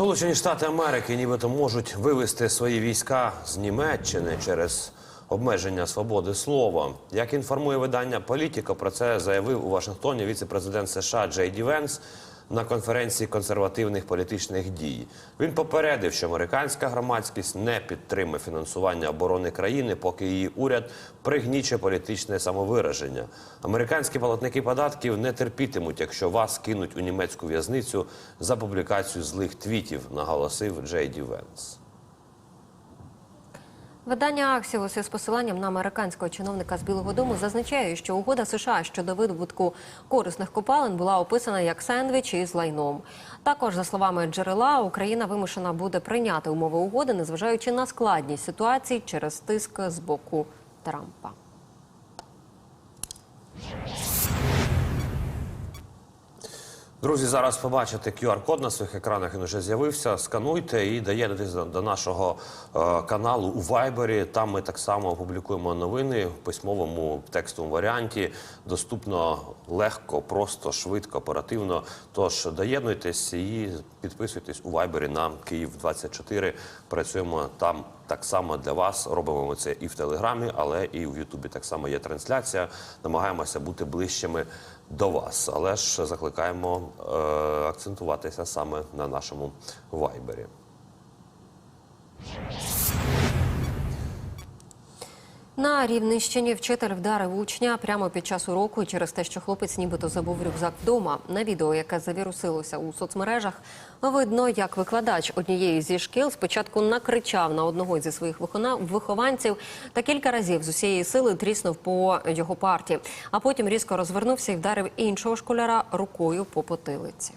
Сполучені Штати Америки нібито можуть вивести свої війська з Німеччини через обмеження свободи слова. Як інформує видання Політіко, про це заявив у Вашингтоні віце-президент США Джей Ді Венс на конференції консервативних політичних дій. Він попередив, що американська громадськість не підтримує фінансування оборони країни, поки її уряд пригніче політичне самовираження. Американські платники податків не терпітимуть, якщо вас кинуть у німецьку в'язницю за публікацію злих твітів, наголосив Джей Ді Венс. Видання Аксіос із посиланням на американського чиновника з Білого Дому зазначає, що угода США щодо видобутку корисних копалин була описана як сендвіч із лайном. Також, за словами джерела, Україна вимушена буде прийняти умови угоди, незважаючи на складність ситуації через тиск з боку Трампа. Друзі, зараз побачите QR-код на своїх екранах. Він вже з'явився. Скануйте і доєднуйтесь до, нашого е, каналу у Вайбері. Там ми так само опублікуємо новини в письмовому текстовому варіанті. Доступно легко, просто, швидко, оперативно. Тож доєднуйтесь і підписуйтесь у Вайбері на Київ 24 Працюємо там так само для вас. Робимо це і в Телеграмі, але і в Ютубі так само є трансляція. Намагаємося бути ближчими до вас, але ж закликаємо акцентуватися саме на нашому вайбері. На Рівненщині вчитель вдарив учня прямо під час уроку через те, що хлопець нібито забув рюкзак вдома. На відео, яке завірусилося у соцмережах, видно, як викладач однієї зі шкіл спочатку накричав на одного зі своїх вихованців та кілька разів з усієї сили тріснув по його парті, а потім різко розвернувся і вдарив іншого школяра рукою по потилиці.